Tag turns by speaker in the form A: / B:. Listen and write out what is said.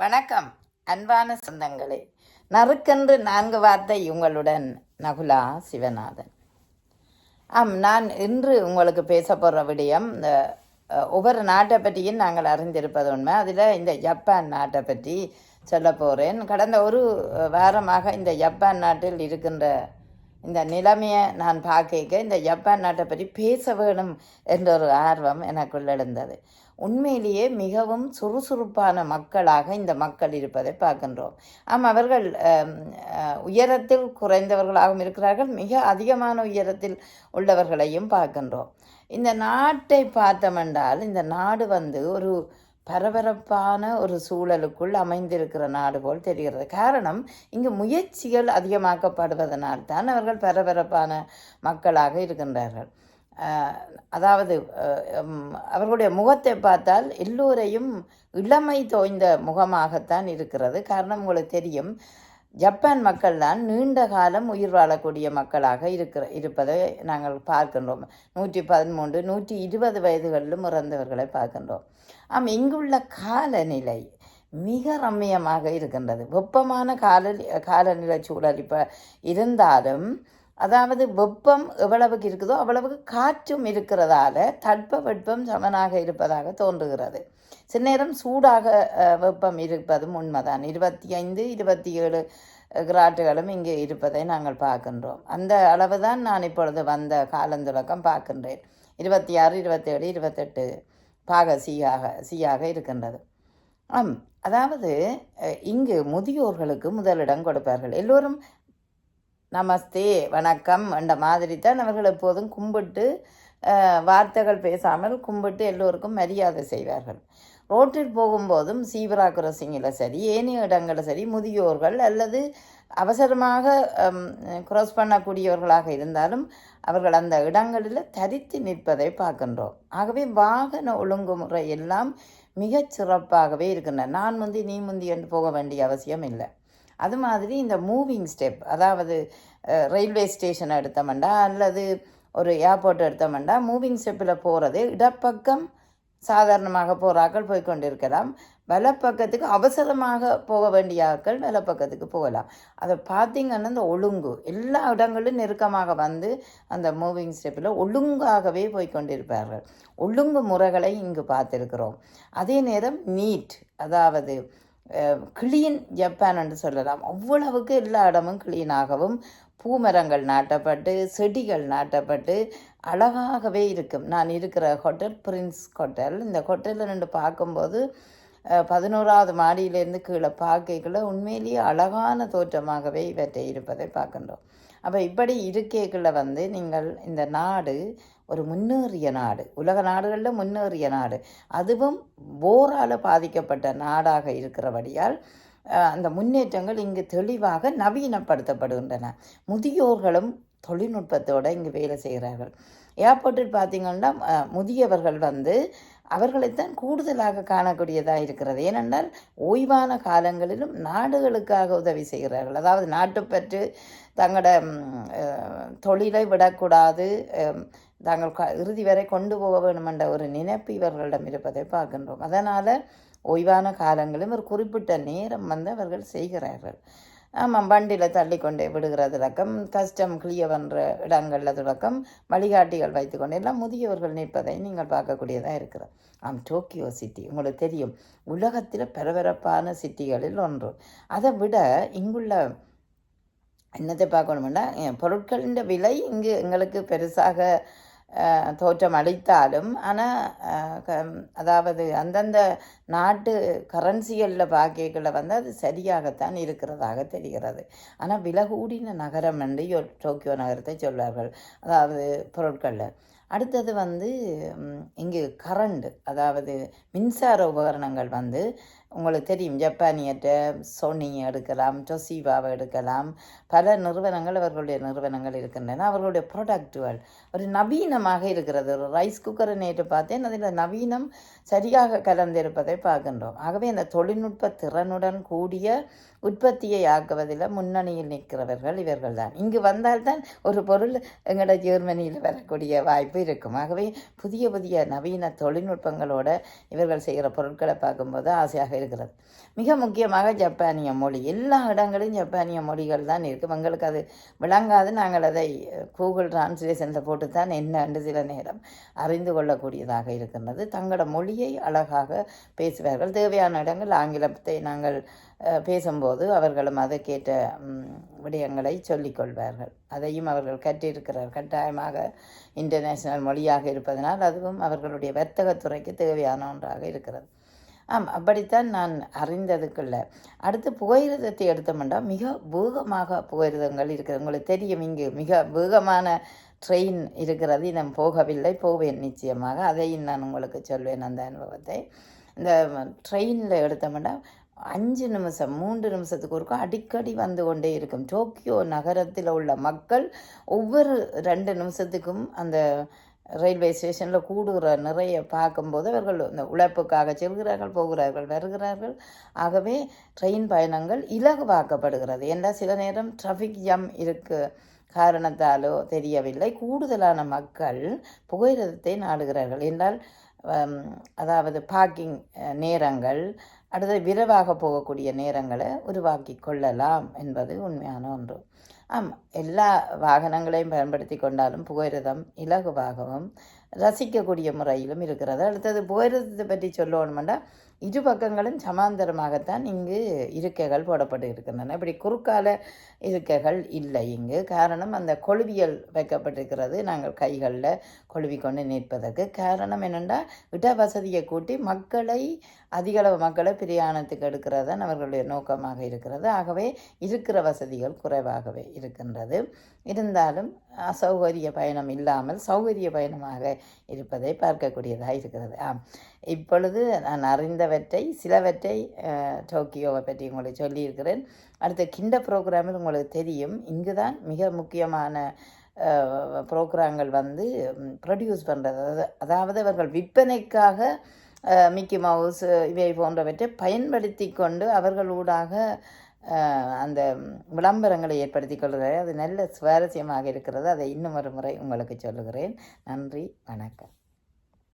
A: வணக்கம். அன்பான சொந்தங்களே நறுக்கென்று நான்கு வார்த்தை உங்களுடன் நகுலா சிவநாதன். ஆம் நான் இன்று உங்களுக்கு பேச போகிற விடயம் இந்த ஒவ்வொரு நாட்டை பற்றியும் நாங்கள் அறிந்திருப்பது உண்மை. அதில் இந்த ஜப்பான் நாட்டை பற்றி சொல்ல போகிறேன் கடந்த ஒரு வாரமாக இந்த ஜப்பான் நாட்டில் இருக்கின்ற இந்த நிலைமையை நான் பார்க்க இந்த ஜப்பான் நாட்டை பற்றி பேச வேணும் என்ற ஒரு ஆர்வம் எனக்குள் எழுந்தது. உண்மையிலேயே மிகவும் சுறுசுறுப்பான மக்களாக இந்த மக்கள் இருப்பதை பார்க்கின்றோம். ஆம் அவர்கள் உயரத்தில் குறைந்தவர்களாகவும் இருக்கிறார்கள். மிக அதிகமான உயரத்தில் உள்ளவர்களையும் பார்க்கின்றோம். இந்த நாட்டை பார்த்தமென்றால் இந்த நாடு வந்து ஒரு பரபரப்பான ஒரு சூழலுக்குள் அமைந்திருக்கிற நாடு போல் தெரிகிறது. காரணம் இங்கு முயற்சிகள் அதிகமாக்கப்படுவதனால் தான் அவர்கள் பரபரப்பான மக்களாக இருக்கின்றார்கள். அதாவது அவர்களுடைய முகத்தை பார்த்தால் எல்லோரையும் இளமை தோய்ந்த முகமாகத்தான் இருக்கிறது. காரணம் உங்களுக்கு தெரியும் ஜப்பான் மக்கள் தான் நீண்ட காலம் உயிர் வாழக்கூடிய மக்களாக இருக்கிற இருப்பதை நாங்கள் பார்க்கின்றோம். நூற்றி பதிமூன்று நூற்றி இருபது வயதுகளிலும் இறந்தவர்களை பார்க்கின்றோம். ஆம் இங்குள்ள காலநிலை மிக ரம்மியமாக இருக்கின்றது. வெப்பமான கால காலநிலை சூழல் இப்போ இருந்தாலும் அதாவது வெப்பம் எவ்வளவுக்கு இருக்குதோ அவ்வளவுக்கு காற்றும் இருக்கிறதால தட்ப வெப்பம் சமனாக இருப்பதாக தோன்றுகிறது. சில நேரம் சூடாக வெப்பம் இருப்பதும் உண்மைதான். இருபத்தி ஐந்து இருபத்தி ஏழு கிராட்டுகளும் இங்கே இருப்பதை நாங்கள் பார்க்கின்றோம். அந்த அளவு தான் நான் இப்பொழுது வந்த காலந்துலக்கம் பார்க்கின்றேன். இருபத்தி ஆறு இருபத்தேழு இருபத்தெட்டு பாக சீயாக சீயாக இருக்கின்றது. ஆம் அதாவது இங்கு முதியோர்களுக்கு முதலிடம் கொடுப்பார்கள். எல்லோரும் நமஸ்தே வணக்கம் என்ற மாதிரி தான் அவர்கள் எப்போதும் கும்பிட்டு வார்த்தைகள் பேசாமல் கும்பிட்டு எல்லோருக்கும் மரியாதை செய்வார்கள். ரோட்டில் போகும்போதும் சீவரா கிராசிங்கில் சரி ஏனைய இடங்களில் சரி முதியோர்கள் அல்லது அவசரமாக க்ராஸ் பண்ணக்கூடியவர்களாக இருந்தாலும் அவர்கள் அந்த இடங்களில் தரித்து நிற்பதை பார்க்கின்றோம். ஆகவே வாகன ஒழுங்குமுறை எல்லாம் மிகச் சிறப்பாகவே இருக்கின்றன. நான் முந்தி நீ முந்தி என்று போக வேண்டிய அவசியம் இல்லை. அது மாதிரி இந்த மூவிங் ஸ்டெப் அதாவது ரயில்வே ஸ்டேஷன் எடுத்தோம்னா அல்லது ஒரு ஏர்போர்ட் எடுத்தோம்னா மூவிங் ஸ்டெப்பில் போகிறது இடப்பக்கம் சாதாரணமாக போகிறாக்கள் போய் கொண்டிருக்கலாம். வலப்பக்கத்துக்கு அவசரமாக போக வேண்டிய ஆட்கள் வலப்பக்கத்துக்கு போகலாம். அதை பார்த்திங்கன்னா இந்த ஒழுங்கு எல்லா இடங்களும் நெருக்கமாக வந்து அந்த மூவிங் ஸ்டெப்பில் ஒழுங்காகவே போய் கொண்டிருப்பார்கள். ஒழுங்கு முறைகளை இங்கு பார்த்துருக்கிறோம். அதே நேரம் நீட் அதாவது கிளீன் ஜப்பான் என்று சொல்லலாம். அவ்வளவுக்கு எல்லா இடமும் கிளீனாகவும் பூமரங்கள் நாட்டப்பட்டு செடிகள் நாட்டப்பட்டு அழகாகவே இருக்கும். நான் இருக்கிற ஹோட்டல் பிரின்ஸ் ஹோட்டல். இந்த ஹோட்டலில் நின்று பார்க்கும்போது பதினோராவது மாடியிலேருந்து கீழே பார்க்கல உண்மையிலேயே அழகான தோற்றமாகவே இவற்றை இருப்பதை பார்க்கின்றோம். அப்போ இப்படி இருக்கைகளில் வந்து நீங்கள் இந்த நாடு ஒரு முன்னேறிய நாடு. உலக நாடுகளில் முன்னேறிய நாடு. அதுவும் போரால் பாதிக்கப்பட்ட நாடாக இருக்கிறபடியால் அந்த முன்னேற்றங்கள் இங்கு தெளிவாக நவீனப்படுத்தப்படுகின்றன. முதியோர்களும் தொழில்நுட்பத்தோடு இங்கு வேலை செய்கிறார்கள். ஏர்போர்ட்டில் பார்த்தீங்கன்னா முதியவர்கள் வந்து அவர்களைத்தான் கூடுதலாக காணக்கூடியதாக இருக்கிறது. ஏனென்றால் ஓய்வான காலங்களிலும் நாடுகளுக்காக உதவி செய்கிறார்கள். அதாவது நாட்டுப்பற்று தங்களோட தொழிலை விடக்கூடாது தாங்கள் க- இறுதி வரை கொண்டு போக வேண்டும் என்ற ஒரு நினைப்பு இவர்களிடம் இருப்பதை பார்க்கின்றோம். அதனால் ஓய்வான காலங்களும் ஒரு குறிப்பிட்ட நேரம் வந்து அவர்கள் செய்கிறார்கள். ஆமாம் வண்டியில் தள்ளி கொண்டே விடுகிற தொடக்கம். கஸ்டம் கிளியர் பண்ணுற இடங்களில் தொடக்கம். வழிகாட்டிகள் வைத்துக்கொண்டு எல்லாம் முதியவர்கள் நிற்பதை நீங்கள் பார்க்கக்கூடியதாக இருக்கிறது. ஆம் டோக்கியோ சிட்டி உங்களுக்கு தெரியும். உலகத்தில் பரபரப்பான சிட்டிகளில் ஒன்று. அதை விட இங்குள்ள என்னத்தை பார்க்கணுமெண்டா பொருட்களின் விலை இங்கு எங்களுக்கு பெருசாக தோற்றம் அளித்தாலும் ஆனால் அதாவது அந்தந்த நாட்டு கரன்சிகளில் பாக்கியங்களில் வந்து அது சரியாகத்தான் இருக்கிறதாக தெரிகிறது. ஆனால் விலகூடின நகரம் என்று யோ- டோக்கியோ நகரத்தை சொல்வார்கள். அதாவது பொருட்களில். அடுத்தது வந்து இங்கு கரண்ட் அதாவது மின்சார உபகரணங்கள் வந்து உங்களுக்கு தெரியும் ஜப்பானியற்ற சோனி எடுக்கலாம் டொசிவாவை எடுக்கலாம். பல நிறுவனங்கள் அவர்களுடைய நிறுவனங்கள் இருக்கின்றன. அவர்களுடைய ப்ராடக்ட்டுகள் ஒரு நவீனமாக இருக்கிறது. ஒரு ரைஸ் குக்கரை நேற்று பார்த்தேன். அதில் நவீனம் சரியாக கலந்திருப்பதை பார்க்கின்றோம். ஆகவே இந்த தொழில்நுட்ப திறனுடன் கூடிய உற்பத்தியை ஆக்குவதில் முன்னணியில் நிற்கிறவர்கள் இவர்கள் தான் இங்கு வந்தால்தான் ஒரு பொருள் எங்களோட ஜெர்மனியில் வரக்கூடிய வாய்ப்பு இருக்கும். ஆகவே புதிய புதிய நவீன தொழில்நுட்பங்களோட இவர்கள் செய்கிற பொருட்களை பார்க்கும்போது ஆசையாக இருக்கிறது மிக முக்கியமாக ஜப்பானிய மொழி. எல்லா இடங்களிலும் ஜப்பானிய மொழிகள் தான் இருக்குது எங்களுக்கு அது விளங்காது. நாங்கள் அதை கூகுள் டிரான்ஸ்லேஷனில் போட்டு தான் என்னன்னு சில நேரம் அறிந்து கொள்ளக்கூடியதாக இருக்கின்றது. தங்களோட மொழியை அழகாக பேசுவார்கள். தேவையான இடங்கள் ஆங்கிலத்தை நாங்கள் பேசும்போது அவர்களும் அதற்கேற்ற விடயங்களை சொல்லிக்கொள்வார்கள் அதையும் அவர்கள் கற்றிருக்கிறார் கட்டாயமாக இன்டர்நேஷனல் மொழியாக இருப்பதனால் அதுவும் அவர்களுடைய வர்த்தகத்துறைக்கு தேவையான ஒன்றாக இருக்கிறது. ஆம் அப்படித்தான் நான் அறிந்ததுக்குள்ள. அடுத்து புகையிரதத்தை எடுத்தோம்னா மிக வேகமாக புகையிரதங்கள் இருக்குது உங்களுக்கு தெரியும் இங்கு மிக வேகமான ட்ரெயின் இருக்கிறது. நான் போகவில்லை போவேன் நிச்சயமாக. அதையும் நான் உங்களுக்கு சொல்வேன் அந்த அனுபவத்தை. இந்த ட்ரெயினில் எடுத்தோம்னா அஞ்சு நிமிஷம் மூன்று நிமிஷத்துக்கு ஒருக்கா அடிக்கடி வந்து கொண்டே இருக்கும். டோக்கியோ நகரத்தில் உள்ள மக்கள் ஒவ்வொரு ரெண்டு நிமிஷத்துக்கும் அந்த ரயில்வே ஸ்டேஷனில் கூடுகிற நிறைய பார்க்கும்போது அவர்கள் இந்த உழைப்புக்காக செல்கிறார்கள் போகிறார்கள் வருகிறார்கள். ஆகவே ட்ரெயின் பயணங்கள் இலகுவாக்கப்படுகிறது. என்றால் சில நேரம் டிராஃபிக் ஜாம் இருக்கு. காரணத்தாலோ தெரியவில்லை. கூடுதலான மக்கள் புகையிரதத்தை நாடுகிறார்கள். என்றால் அதாவது பார்க்கிங் நேரங்கள் அடுத்து விரைவாக போகக்கூடிய நேரங்களை உருவாக்கி கொள்ளலாம் என்பது உண்மையான ஒன்று. ஆம் எல்லா வாகனங்களையும் பயன்படுத்தி கொண்டாலும் புகையிரதம் இலகுவாகவும் ரசிக்கக்கூடிய முறையிலும் இருக்கிறது. அடுத்தது புகையிரதத்தை பற்றி சொல்லணுமெண்டா இரு பக்கங்களும் சமாந்தரமாகத்தான் இங்கு இருக்கைகள் போடப்பட்டு இருக்கின்றன இப்படி குறுக்கால இருக்கைகள் இல்லை. இங்கு காரணம் அந்த கொழுவியல் வைக்கப்பட்டிருக்கிறது. நாங்கள் கைகளில் கொழுவி கொண்டு நிற்பதற்கு. காரணம் என்னென்னா இட வசதியை கூட்டி மக்களை அதிகளவு மக்களை பிரயாணத்துக்கு எடுக்கிறதான் அவர்களுடைய நோக்கமாக இருக்கிறது. ஆகவே இருக்கிற வசதிகள் குறைவாகவே இருக்கின்றது. இருந்தாலும் அசௌகரிய பயணம் இல்லாமல் சௌகரிய பயணமாக இருப்பதை பார்க்கக்கூடியதாக இருக்கிறது. ஆம். இப்பொழுது நான் அறிந்தவற்றை சிலவற்றை டோக்கியோவை பற்றி உங்களுக்கு சொல்லியிருக்கிறேன். அடுத்த கிண்ட ப்ரோக்ராமில் உங்களுக்கு தெரியும். இங்கு தான் மிக முக்கியமான ப்ரோக்ராம்கள் வந்து ப்ரொடியூஸ் பண்ணுறது அதாவது அதாவது அவர்கள் விற்பனைக்காக மிக்கி மவுஸ் இவை போன்றவற்றை பயன்படுத்தி கொண்டு அவர்களூடாக அந்த விளம்பரங்களை ஏற்படுத்தி கொள்கிறார் அது நல்ல சுவாரஸ்யமாக இருக்கிறது. அதை இன்னும் ஒரு முறை உங்களுக்கு சொல்லுகிறேன். நன்றி. வணக்கம்.